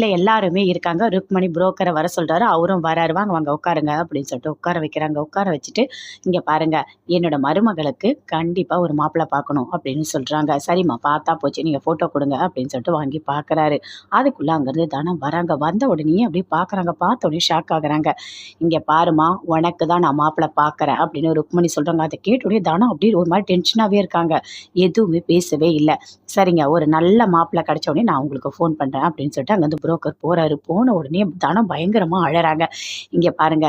வீட்டில் எல்லாருமே இருக்காங்க. ருக்மணி புரோக்கரை வர சொல்கிறாரு அவரும் வராரு. வாங்க வாங்க உட்காருங்க அப்படின்னு சொல்லிட்டு உட்கார வைக்கிறாங்க. உட்கார வச்சுட்டு இங்கே பாருங்க என்னோட மருமகளுக்கு கண்டிப்பாக ஒரு மாப்பிள்ளை பார்க்கணும் அப்படின்னு சொல்கிறாங்க சரிம்மா பார்த்தா போச்சு. நீங்கள் ஃபோட்டோ கொடுங்க அப்படின்னு சொல்லிட்டு வாங்கி பார்க்குறாரு. அதுக்குள்ளே அங்கேருந்து தானம் வராங்க. வந்த உடனே அப்படியே பார்க்குறாங்க. பார்த்த உடனே ஷாக் ஆகுறாங்க. இங்கே பாருமா உனக்கு தான் நான் மாப்பிள்ளை பார்க்குறேன் அப்படின்னு ருக்மணி சொல்கிறாங்க அதை கேட்ட உடனே தானம் அப்படியே ஒரு மாதிரி டென்ஷனாகவே இருக்காங்க. எதுவுமே பேசவே இல்லை. சரிங்க ஒரு நல்ல மாப்பிள்ளை கிடச்ச உடனே நான் உங்களுக்கு ஃபோன் பண்ணுறேன் அப்படின்னு சொல்லிட்டு அங்கேருந்து புரோக்கர் போகிறாரு போன உடனே தனம் பயங்கரமாக அழறாங்க. இங்கே பாருங்க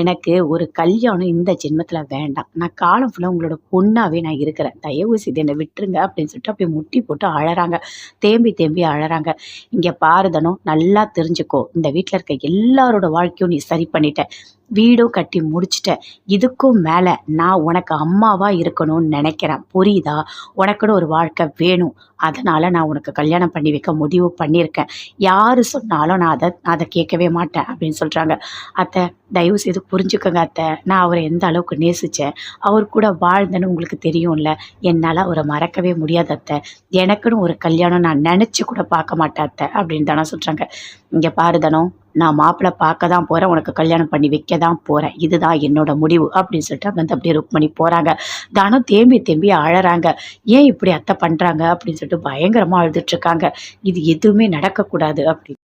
எனக்கு ஒரு கல்யாணம் இந்த ஜென்மத்தில் வேண்டாம். நான் காலம் ஃபுல்லாக உங்களோட பொண்ணாகவே நான் இருக்கிறேன். தயவு செய்து என்னை விட்டுருங்க அப்படின்னு சொல்லிட்டு அப்படியே முட்டி போட்டு அழறாங்க. தேம்பி தேம்பி அழறாங்க. இங்கே பாருதனும் நல்லா தெரிஞ்சுக்கோ. இந்த வீட்டில் இருக்க எல்லாரோட வாழ்க்கையும் நீ சரி பண்ணிட்ட. வீடும் கட்டி முடிச்சிட்டேன். இதுக்கும் மேலே நான் உனக்கு அம்மாவாக இருக்கணும்னு நினைக்கிறேன். புரியுதா? உனக்குன்னு ஒரு வாழ்க்கை வேணும். அதனால் நான் உனக்கு கல்யாணம் பண்ணி வைக்க முடிவு பண்ணியிருக்கேன். யார் சொன்னாலும் நான் அதை அதை கேட்கவே மாட்டேன் அப்படின்னு சொல்கிறாங்க அத்தை தயவு செய்து புரிஞ்சுக்கோங்க அத்தை. நான் அவரை எந்த அளவுக்கு நேசித்தேன் அவர் கூட வாழ்ந்தேன்னு உங்களுக்கு தெரியும்ல. என்னால் அவரை மறக்கவே முடியாது அத்தை. எனக்குன்னு ஒரு கல்யாணம் நான் நினச்சி கூட பார்க்க மாட்டேன் அத்தை அப்படின்னு தானே சொல்கிறாங்க இங்கே பாருதனும் நான் மாப்பிள்ளை பார்க்க தான் போகிறேன் உனக்கு கல்யாணம் பண்ணி வைக்க தான் போகிறேன் இதுதான் என்னோட முடிவு அப்படின்னு சொல்லிட்டு வந்து அப்படியே ருக்மணி போகிறாங்க தானம் தேம்பி தேம்பி அழறாங்க. ஏன் இப்படி அத்தை பண்ணுறாங்க அப்படின்னு சொல்லிட்டு பயங்கரமாக அழுதுட்ருக்காங்க இது எதுவுமே நடக்கக்கூடாது அப்படி